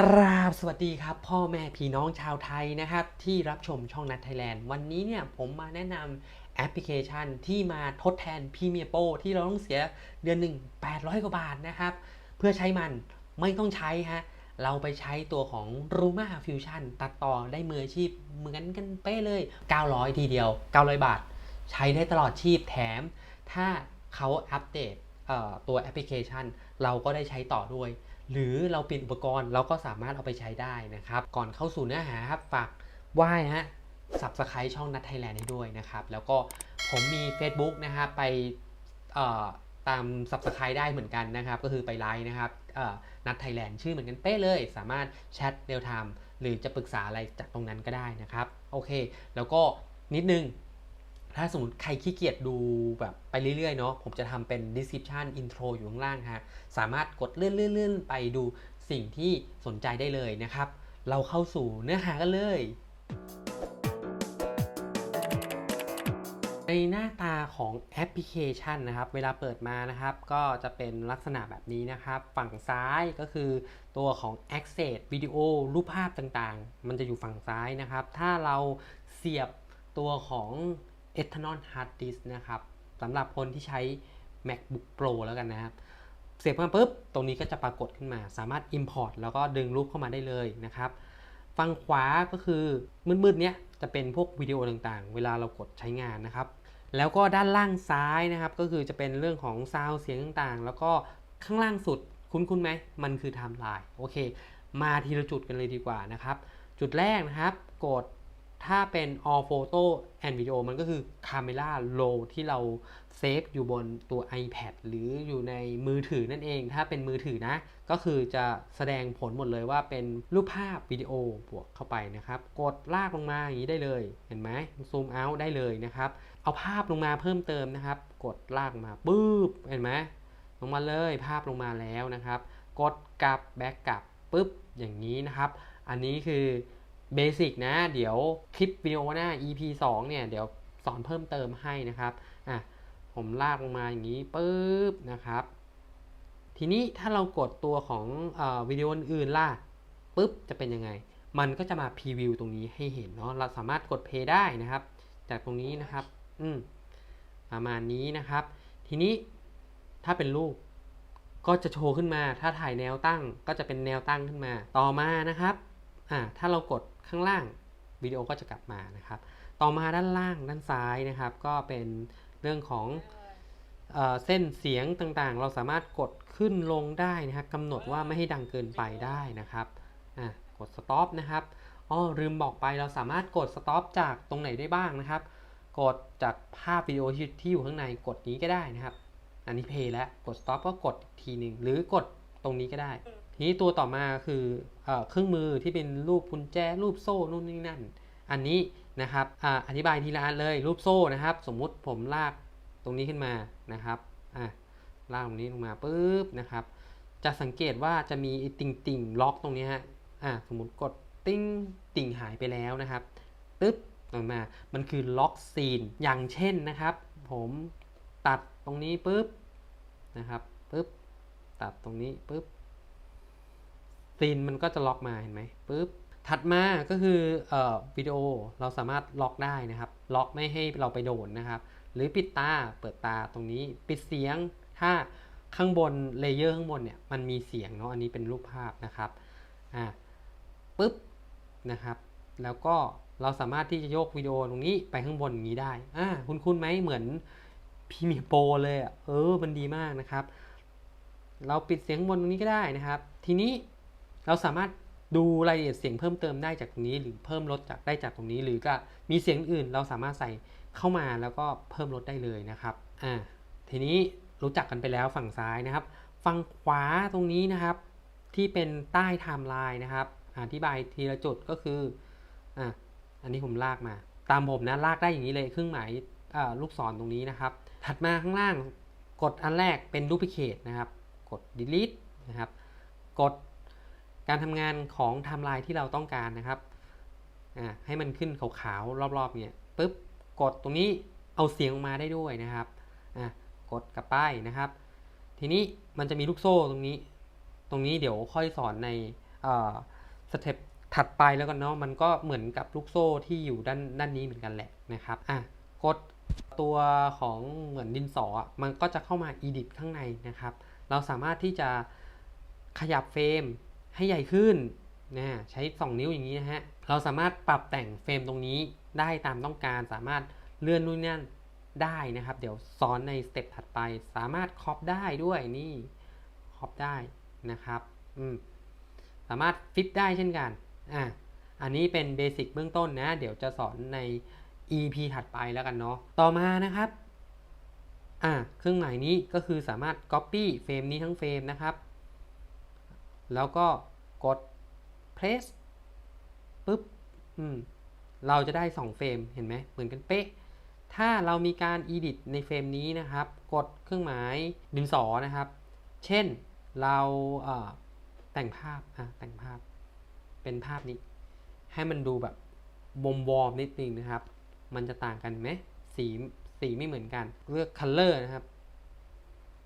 กราบสวัสดีครับ พ่อแม่พี่น้องชาวไทยนะครับ ที่รับชมช่องนัทไทยแลนด์วันนี้เนี่ยผมมาแนะนำแอปพลิเคชันที่มาทดแทนพรีเมียโปที่เราต้องเสียเดือนหนึ่ง800 กว่าบาทนะครับ เพื่อใช้มันไม่ต้องใช้ฮะ เราไปใช้ตัวของ Ruma Fusion ตัดต่อได้มืออาชีพเหมือนกันเป๊ะเลย 900 ทีเดียว 900 บาท ใช้ได้ตลอดชีพแถม ถ้าเขาอัปเดตตัวแอปพลิเคชัน เราก็ได้ใช้ต่อด้วย หรือเราเปลี่ยนอุปกรณ์เราก็สามารถเอาไปใช้ได้นะครับ ก่อนเข้าสู่เนื้อหาครับฝากไหว้ฮะ subscribe ช่องนัทไทยแลนด์ให้ด้วยนะครับ แล้วก็ผมมี Facebook นะครับไปตาม subscribe ได้เหมือนกันนะครับ ก็คือไปไลน์นะครับนัทไทยแลนด์ชื่อเหมือนกันเป๊ะเลย สามารถแชทเรียลไทม์หรือจะปรึกษาอะไรจากตรงนั้นก็ได้นะครับ โอเค แล้วก็นิดนึง ถ้าสมมติใครขี้เกียจดูแบบไปเรื่อยๆเนาะผมจะทำเป็น description intro อยู่ข้างล่างฮะสามารถกดเลื่อนๆไปดูสิ่งที่สนใจได้เลยนะครับ เราเข้าสู่เนื้อหากันเลย ในหน้าตาของแอปพลิเคชันนะครับ เวลาเปิดมานะครับ ก็จะเป็นลักษณะแบบนี้นะครับ ฝั่งซ้ายก็คือตัวของ Access วิดีโอรูปภาพต่างๆ มันจะอยู่ฝั่งซ้ายนะครับ ถ้าเราเสียบตัวของ Eternal Hard Disk นะครับสำหรับคนที่ใช้ MacBook Pro แล้วกันนะครับ เสียบมาปุ๊บ ตรงนี้ก็จะปรากฏขึ้นมา สามารถ Import แล้วก็ดึงรูปเข้ามาได้เลยนะครับ ฝั่งขวาก็คือมืดๆเนี้ยจะเป็นพวกวิดีโอต่างๆ เวลาเรากดใช้งานนะครับ แล้วก็ด้านล่างซ้ายนะครับ ก็คือจะเป็นเรื่องของซาวเสียงต่างๆ แล้วก็ข้างล่างสุดคุ้นๆไหม มันคือไทม์ไลน์ โอเค มาทีละจุดกันเลยดีกว่านะครับ จุดแรกนะครับ กด ถ้าเป็น all photo and video มันก็คือ camera roll ที่เราเซฟอยู่บนตัว iPad หรืออยู่ในมือถือนั่นเอง ถ้าเป็นมือถือนะ ก็คือจะแสดงผลหมดเลยว่าเป็นรูปภาพวิดีโอบวกเข้าไปนะครับ กดลากลงมาอย่างนี้ได้เลย เห็นไหมซูมเอาได้เลยนะครับ เอาภาพลงมาเพิ่มเติมนะครับ กดลากมาปุ๊บ เห็นไหมลงมาเลยภาพลงมาแล้วนะครับ กดกลับแบ็กกลับปุ๊บอย่างนี้นะครับ อันนี้คือ เบสิกนะ เดี๋ยวคลิปวิดีโอหน้า EP 2 เนี่ย เดี๋ยวสอนเพิ่มเติมให้นะครับ อะ ผมลากลงมาอย่างนี้ปุ๊บนะครับ ทีนี้ถ้าเรากดตัวของอวิดีโออื่นล่ะปุ๊บจะเป็นยังไง มันก็จะมาพรีวิวตรงนี้ให้เห็นเนาะ เราสามารถกดเพย์ได้นะครับ จากตรงนี้นะครับ อืม ประมาณนี้นะครับ ทีนี้ถ้าเป็นรูปก็จะโชว์ขึ้นมา ถ้าถ่ายแนวตั้งก็จะเป็นแนวตั้งขึ้นมา ต่อมานะครับ อ่าถ้าเรากดข้างล่างวิดีโอก็จะกลับมานะครับ ต่อมาด้านล่างด้านซ้ายนะครับ ก็เป็นเรื่องของเออเส้นเสียงต่างๆ เราสามารถกดขึ้นลงได้นะครับกำหนดว่าไม่ให้ดังเกินไปได้นะครับอะกด stop นะครับอ๋อลืมบอกไปเราสามารถกด stop จากตรงไหนได้บ้างนะครับ กดจากภาพวิดีโอที่อยู่ข้างในกดนี้ก็ได้นะครับ อันนี้เพย์แล้วกด stop ก็กดทีหนึ่งหรือกดตรงนี้ก็ได้ ทีนี้ตัวต่อมาคือเอเครื่องมือที่เป็นรูปกุญแจรูปโซ่นู่นนี่นั่น อันนี้นะครับออธิบายทีละอันเลยรูปโซ่นะครับ สมมุติผมลากตรงนี้ขึ้นมานะครับอะลากตรงนี้ลงมาปุ๊บนะครับ จะสังเกตว่าจะมีติ่งติ่งล็อกตรงนี้ฮะอะสมมุติกดติ้งติ่งหายไปแล้วนะครับตึ๊บออกมา มันคือล็อกซีนอย่างเช่นนะครับ ผมตัดตรงนี้ปุ๊บนะครับปุ๊บตัดตรงนี้ปุ๊บ ซีนมันก็จะล็อกมาเห็นไหมปุ๊บถัดมาก็คือเอ่อวิดีโอเราสามารถล็อกได้นะครับ ล็อกไม่ให้เราไปโดนนะครับ หรือปิดตาเปิดตาตรงนี้ปิดเสียง ถ้าข้างบนเลเยอร์ข้างบนเนี่ยมันมีเสียงเนาะอันนี้เป็นรูปภาพนะครับอ่าปุ๊บนะครับ แล้วก็เราสามารถที่จะโยกวิดีโอตรงนี้ไปข้างบนอย่างนี้ได้อ่าคุณคุณไหมเหมือนพีมีโปรเลยอะเออมันดีมากนะครับ เราปิดเสียงบนตรงนี้ก็ได้นะครับ ทีนี้ เราสามารถดูรายละเอียดเสียงเพิ่มเติมได้จากตรงนี้ หรือเพิ่มลดจากได้จากตรงนี้ หรือก็มีเสียงอื่นเราสามารถใส่เข้ามาแล้วก็เพิ่มลดได้เลยนะครับอ่าทีนี้รู้จักกันไปแล้วฝั่งซ้ายนะครับ ฝั่งขวาตรงนี้นะครับ ที่เป็นใต้ไทม์ไลน์นะครับอธิบายทีละจุดก็คืออะอันนี้ผมลากมา ตามผมนะลากได้อย่างนี้เลยเครื่องหมายอ่าลูกศรตรงนี้นะครับ ถัดมาข้างล่างกดอันแรกเป็น duplicate นะครับ กด delete นะครับ กด การทำงานของไทม์ไลน์ที่เราต้องการนะครับให้มันขึ้นขาวๆรอบๆเนี่ยปุ๊บกดตรงนี้เอาเสียงออกมาได้ด้วยนะครับกดกลับไปนะครับ ทีนี้มันจะมีลูกโซ่ตรงนี้ ตรงนี้เดี๋ยวค่อยสอนในสเต็ปถัดไปแล้วกันเนาะมันก็เหมือนกับลูกโซ่ที่อยู่ด้านด้านนี้เหมือนกันแหละนะครับอะกดตัวของเหมือนดินสอมันก็จะเข้ามา edit ข้างในนะครับ เราสามารถที่จะขยับเฟรม ให้ใหญ่ขึ้นนะใช้ 2 นิ้วอย่างนี้นะฮะ เราสามารถปรับแต่งเฟรมตรงนี้ได้ตามต้องการ สามารถเลื่อนนู่นนี่นั่นได้นะครับ เดี๋ยวซ้อนในสเต็ปถัดไป สามารถครอปได้ด้วยนี่ครอปได้นะครับอืมสามารถฟิตได้เช่นกันอะอันนี้เป็นเบสิกเบื้องต้นนะ เดี๋ยวจะสอนใน EP ถัดไปแล้วกันเนาะ ต่อมานะครับ อ่าเครื่องหมายนี้ก็คือสามารถ Copy เฟรมนี้ทั้งเฟรมนะครับ แล้วก็กด Place ปุ๊บอืมเราจะได้ 2 เฟรม เห็นไหมเหมือนกันเป๊ะ ถ้าเรามีการ edit ในเฟรมนี้นะครับ กดเครื่องหมายดินสอนะครับ เช่นเราเแต่งภาพอะแต่งภาพ เป็นภาพนี้ ให้มันดูแบบวมวอมนิดนึงนะครับ มันจะต่างกันไหมสีสีไม่เหมือนกัน เลือก color นะครับ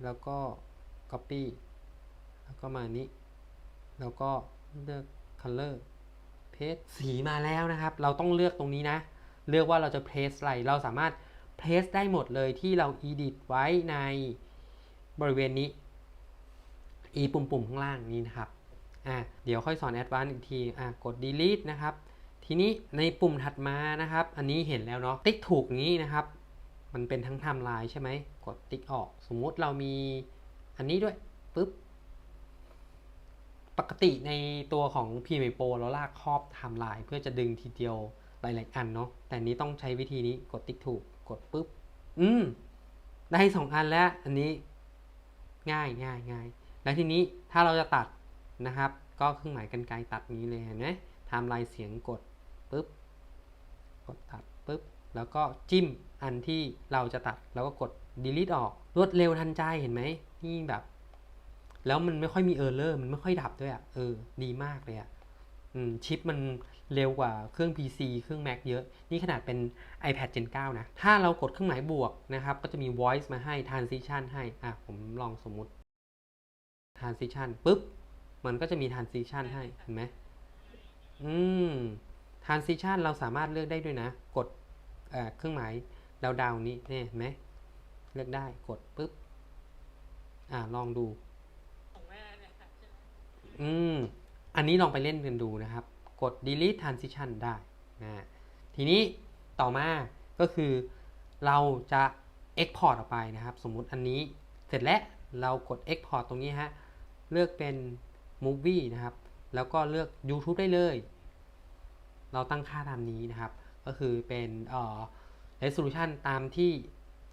แล้วก็ copy แล้วก็มานี้ แล้วก็เลือก color p a s t สีมาแล้วนะครับ เราต้องเลือกตรงนี้นะ เลือกว่าเราจะ p a s t อะไร เราสามารถ p a s t ได้หมดเลยที่เรา edit ไว้ในบริเวณนี้อีปุ่มๆข้างล่างนี้นะครับ อะเดี๋ยวค่อยสอน advanced อีกที อะกด delete นะครับ ทีนี้ในปุ่มถัดมานะครับ อันนี้เห็นแล้วเนาะ ติ๊กถูกงี้นะครับ มันเป็นทั้งไทม์ไลน์ใช่ไหม กดติ๊กออก สมมุติเรามีอันนี้ด้วยปุ๊บ ปกติในตัวของ p m a p o เราลากครอบไทม์ไลน์เพื่อจะดึงทีเดียวหลายๆอันเนาะแต่นี้ต้องใช้วิธีนี้กดติ๊กถูกกดปุ๊บ อืม ได้สองอันแล้ว อันนี้ง่ายง่ายง่ายแล้วทีนี้ถ้าเราจะตัดนะครับ ก็เครื่องหมายกันไกรตัดนี้เลยเห็นไหมไทม์ไลน์เสียงกดปุ๊บ กดตัดปุ๊บ แล้วก็จิ้มอันที่เราจะตัด แล้วก็กด delete ออกรวดเร็วทันใจเห็นไหมนี่แบบ แล้วมันไม่ค่อยมีเออร์เลอร์มันไม่ค่อยดับด้วยอะ่ะเออดีมากเลยอะ่ะชิปมันเร็วกว่าเครื่อง PC เครื่อง Mac เยอะ นี่ขนาดเป็น iPad Gen 9 นะ ถ้าเรากดเครื่องหมายบวกนะครับ ก็จะมี voice มาให้ transition ให้ อะ ผมลองสมมุติ transition ปุ๊บ มันก็จะมี transition ให้ เห็นไหม อืม transition เราสามารถเลือกได้ด้วยนะ กดเอ่อเครื่องหมายดาวดาวๆนี้เนี่ยเห็นไหม เลือกได้ กดปุ๊บ อ่าลองดู อืม อันนี้ลองไปเล่นกันดูนะครับ กด delete transition ได้นะทีนี้ต่อมาก็คือเราจะ export ออกไปนะครับ สมมุติอันนี้เสร็จแล้วเรากด export ตรงนี้ฮะ เลือกเป็น movie นะครับ แล้วก็เลือก YouTube ได้เลย เราตั้งค่าตามนี้นะครับ ก็คือเป็นเอ่อ resolution ตามที่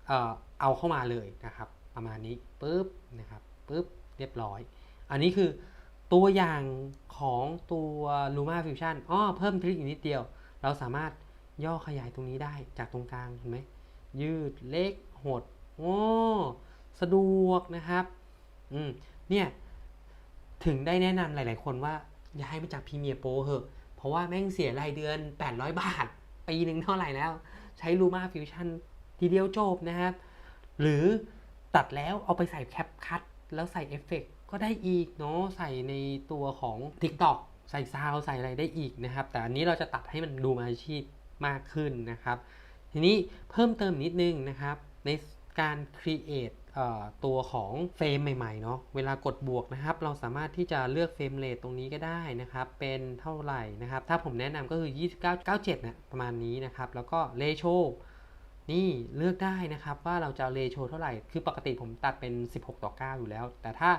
เอ่อเอาเข้ามาเลยนะครับ ประมาณนี้ปุ๊บนะครับปุ๊บเรียบร้อย อันนี้คือ ตัวอย่างของตัว Luma Fusion อ้อเพิ่มทริคอีกนิดเดียว เราสามารถย่อขยายตรงนี้ได้จากตรงกลางเห็นไหมยืดเล็กหดโอ้สะดวกนะครับอืมเนี่ยถึงได้แนะนำหลายๆคนว่าอย่าให้มาจากพรีเมียร์โปรเหอะ เพราะว่าแม่งเสียรายเดือน 800 บาท ปีหนึ่งเท่าไหร่แล้ว ใช้ Luma Fusion ทีเดียวจบนะครับ หรือตัดแล้วเอาไปใส่แคปคัตแล้วใส่เอฟเฟกต์ ก็ได้อีกเนาะใส่ในตัวของ TikTok ใส่ซาวใส่อะไรได้อีกนะครับ แต่อันนี้เราจะตัดให้มันดูมือาชีพมากขึ้นนะครับ ทีนี้เพิ่มเติมนิดนึงนะครับ ในการ create เอ่อตัวของเฟรมใหม่ๆเนาะเวลากดบวกนะครับ เราสามารถที่จะเลือกเฟรมเรทตรงนี้ก็ได้นะครับ เป็นเท่าไหร่นะครับ ถ้าผมแนะนำก็คือ 2997นะประมาณนี้นะครับ แล้วก็ ratio นี่เลือกได้นะครับว่าเราจะเรโชเท่าไหร่ คือปกติผมตัดเป็น 16 ต่อ 9 อยู่แล้ว แต่ถ้า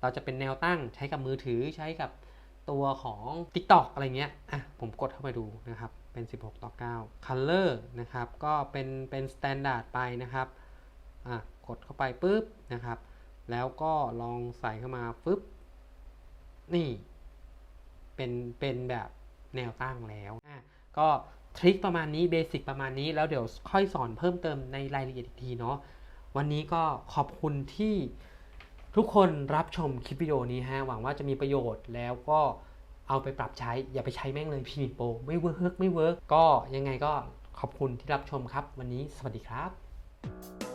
เราจะเป็นแนวตั้งใช้กับมือถือใช้กับตัวของ TikTok อะไรเงี้ย อะ ผมกดเข้าไปดูนะครับ เป็น 16 ต่อ 9 Color นะครับ ก็เป็น เป็น Standard ไปนะครับ อะ กดเข้าไปปุ๊บนะครับ แล้วก็ลองใส่เข้ามาปุ๊บ นี่ เป็น เป็นแบบแนวตั้งแล้ว อะ ก็ทริคประมาณนี้ เบสิกประมาณนี้ แล้วเดี๋ยวค่อยสอนเพิ่มเติมในรายละเอียดอีกทีเนาะ วันนี้ก็ขอบคุณที่ ทุกคนรับชมคลิปวิดีโอนี้ฮะหวังว่าจะมีประโยชน์แล้วก็เอาไปปรับใช้อย่าไปใช้แม่งเลยพีมิโปไม่เวิร์กไม่เวิร์กก็ยังไงก็ขอบคุณที่รับชมครับ วันนี้สวัสดีครับ